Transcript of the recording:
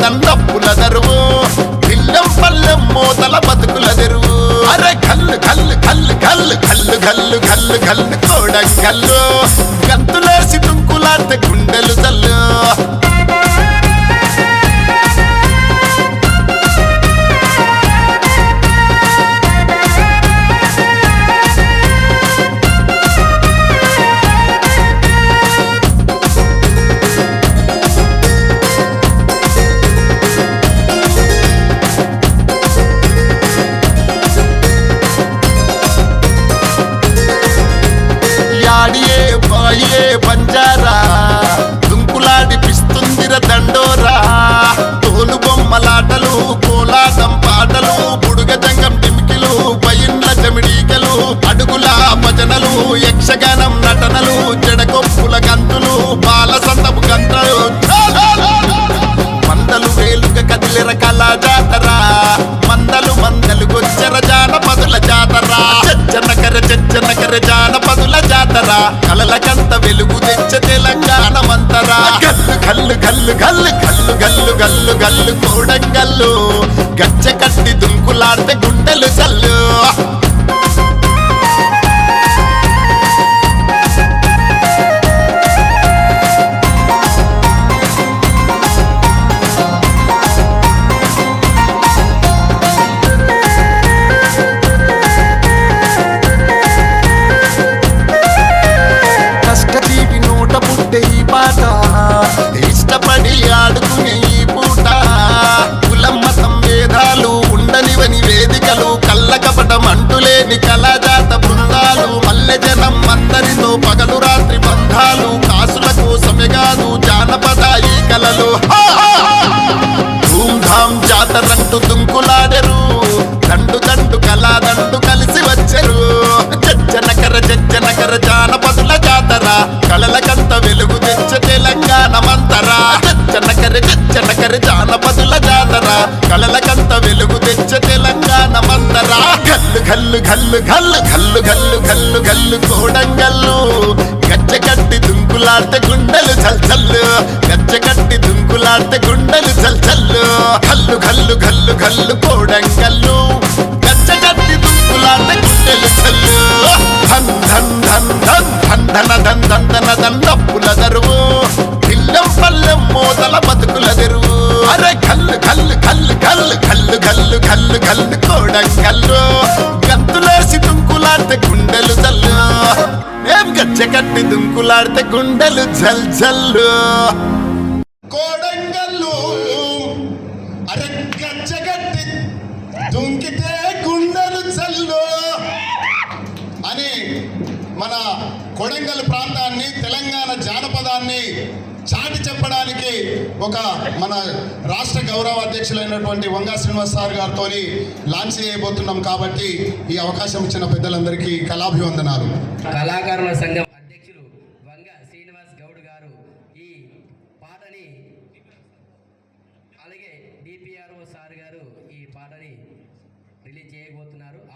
పదం తప్పుల దరువు పిల్లం పల్లెం మోతల బతుకుల దెరువు అరే కల్లు కల్లు కల్లు కల్లు కల్లు కల్లు కల్లు కల్లు కోడ కల్లు. గంతులేసి తుంకులార్తె గుండెలు తల్లు బంజారా దుంకులాడిపిస్తుందిర దండోరా? తోలు బొమ్మలాటలు కోలాటం పాటలు బుడుగజంగం టిమికిలు పైన్ల చెమిడీకలు అడుగుల భజనలు యక్షగానం నటనలు చెడకొప్పుల గంతులు బాల సందపు గంటలు మందలు వేలుగ కదిలిర కళా జాతర. మందలు మందలు గొచ్చర జానపదుల జాతర. చెచ్చనకర చెచ్చనకర జానపదుల జాతర. కలలకంత వెలుగు తెచ్చ తెలంగాణ మంతరా. గల్లు గల్లు గల్లు గల్లు గల్లు గల్లు గల్లు గల్లు కోడంగల్లు. గచ్చ కట్టి దుంకులాడితే గుండెలు చల్లు జాతర జానపదుల జాతర. కళలకంత వెలుగు తెచ్చ తెలంగాణ మంతరా. జజ్జనకర జజ్జనకర జానపదుల జాతర. కళలకంత వెలుగు తెచ్చ తెలంగాణ మంతరా. గల్లు గల్లు గల్లు గల్లు గల్లు గల్లు గల్లు గల్లు కోడంగల్లు. గచ్చ కట్టి దుంకులాడితే గుండెలు చల్చల్లు. గచ్చ కట్టి దుంకులాడితే గుండెలు చల్చల్లు. కల్లు కల్లు కల్లు కల్లు ధన ధన్ ధన్ ధన దరువు ఇల్లం పల్లెం మోదల బతుకుల తెరువు అరే కల్లు కల్లు కల్లు కల్లు కల్లు కల్లు కల్లు కల్లు కోడంగల్లు గంతులేసి దుంకులాడితే గుండెలు చల్లు ఏం గచ్చ కట్టి దుంకులాడితే గుండెలు జల్ జల్లు. కోడంగల్లు అరే గచ్చగట్టి దుంకితే గుండెలు చల్లు అని మన కొడంగల్ ప్రాంతాన్ని తెలంగాణ జానపదాన్ని చాటి చెప్పడానికి ఒక మన రాష్ట్ర గౌరవ అధ్యక్షులైనటువంటి వంగా శ్రీనివాస్ సార్ గారితో లాంచ్ చేయబోతున్నాం కాబట్టి ఈ అవకాశం ఇచ్చిన పెద్దలందరికీ కళాభివందనాలు. కళాకారుల సంఘం అధ్యక్షులు వంగా శ్రీనివాస్ గౌడ్ గారు ఈ పాటని అలాగే డిపిఆర్ఓ సార్ గారు ఈ పాటని రిలీజ్ చేయబోతున్నారు.